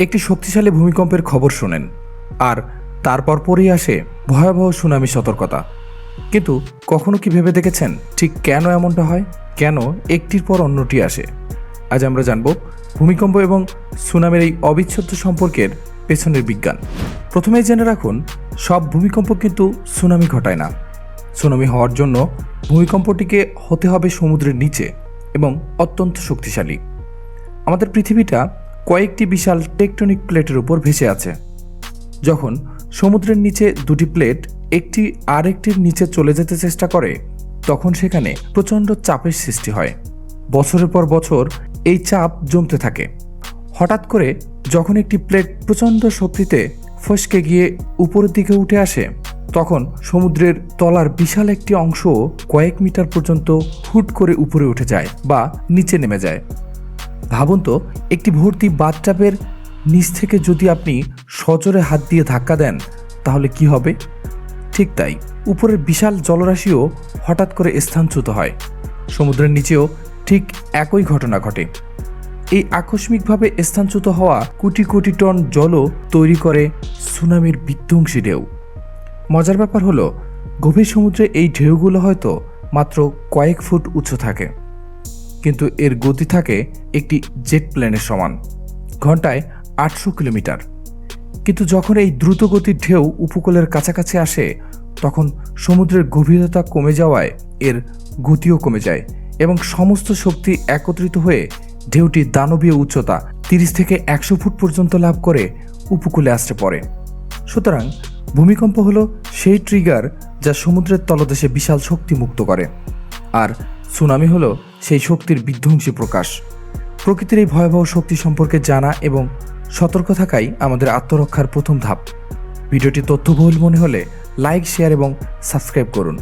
একটি শক্তিশালী ভূমিকম্পের খবর শোনেন, আর তারপর পরেই আসে ভয়াবহ সুনামি সতর্কতা। কিন্তু কখনো কি ভেবে দেখেছেন ঠিক কেন এমনটা হয়? কেন একটির পর অন্যটি আসে? আজ আমরা জানব ভূমিকম্প এবং সুনামির এই অবিচ্ছেদ্য সম্পর্কের পেছনের বিজ্ঞান। প্রথমেই জেনে রাখুন, সব ভূমিকম্প কিন্তু সুনামি ঘটায় না। সুনামি হওয়ার জন্য ভূমিকম্পটিকে হতে হবে সমুদ্রের নিচে এবং অত্যন্ত শক্তিশালী। আমাদের পৃথিবীটা কয়েকটি বিশাল টেকটনিক প্লেটের উপর ভেসে আছে। যখন সমুদ্রের নিচে দুটি প্লেট একটি আরেকটির নিচে চলে যেতে চেষ্টা করে, তখন সেখানে প্রচণ্ড চাপের সৃষ্টি হয়। বছরের পর বছর এই চাপ জমতে থাকে। হঠাৎ করে যখন একটি প্লেট প্রচণ্ড শক্তিতে ফসকে গিয়ে উপরের দিকে উঠে আসে, তখন সমুদ্রের তলার বিশাল একটি অংশ কয়েক মিটার পর্যন্ত হুট করে উপরে উঠে যায় বা নিচে নেমে যায়। ভাবুন তো, একটি ভর্তি বাথটাবের নিচ থেকে যদি আপনি সজোরে হাত দিয়ে ধাক্কা দেন, তাহলে কি হবে? ঠিক তাই, উপরের বিশাল জলরাশিও হঠাৎ করে স্থানচ্যুত হয়। সমুদ্রের নিচেও ঠিক একই ঘটনা ঘটে। এই আকস্মিকভাবে স্থানচ্যুত হওয়া কোটি কোটি টন জলও তৈরি করে সুনামির বিধ্বংসী ঢেউ। মজার ব্যাপার হলো, গভীর সমুদ্রে এই ঢেউগুলো হয়তো মাত্র কয়েক ফুট উঁচু থাকে। কিন্তু এর গতি থাকে একটি জেট প্লেনের সমান, ঘন্টায় আটশো কিলোমিটার। কিন্তু যখন এই দ্রুত গতির ঢেউ উপকূলের কাছাকাছি আসে, তখন সমুদ্রের গভীরতা কমে যাওয়ায় এর গতিও কমে যায় এবং সমস্ত শক্তি একত্রিত হয়ে ঢেউটি দানবীয় উচ্চতা তিরিশ থেকে একশো ফুট পর্যন্ত লাভ করে উপকূলে আসতে পড়ে সুতরাং ভূমিকম্প হলো সেই ট্রিগার যা সমুদ্রের তলদেশে বিশাল শক্তি মুক্ত করে। আর সুনামি হলো সেই শক্তির বিধ্বংসী প্রকাশ। প্রকৃতির এই ভয়াবহ শক্তি সম্পর্কে জানা এবং সতর্ক থাকাই আমাদের আত্মরক্ষার প্রথম ধাপ। ভিডিওটি তথ্যবহুল মনে হলে লাইক, শেয়ার এবং সাবস্ক্রাইব করুন।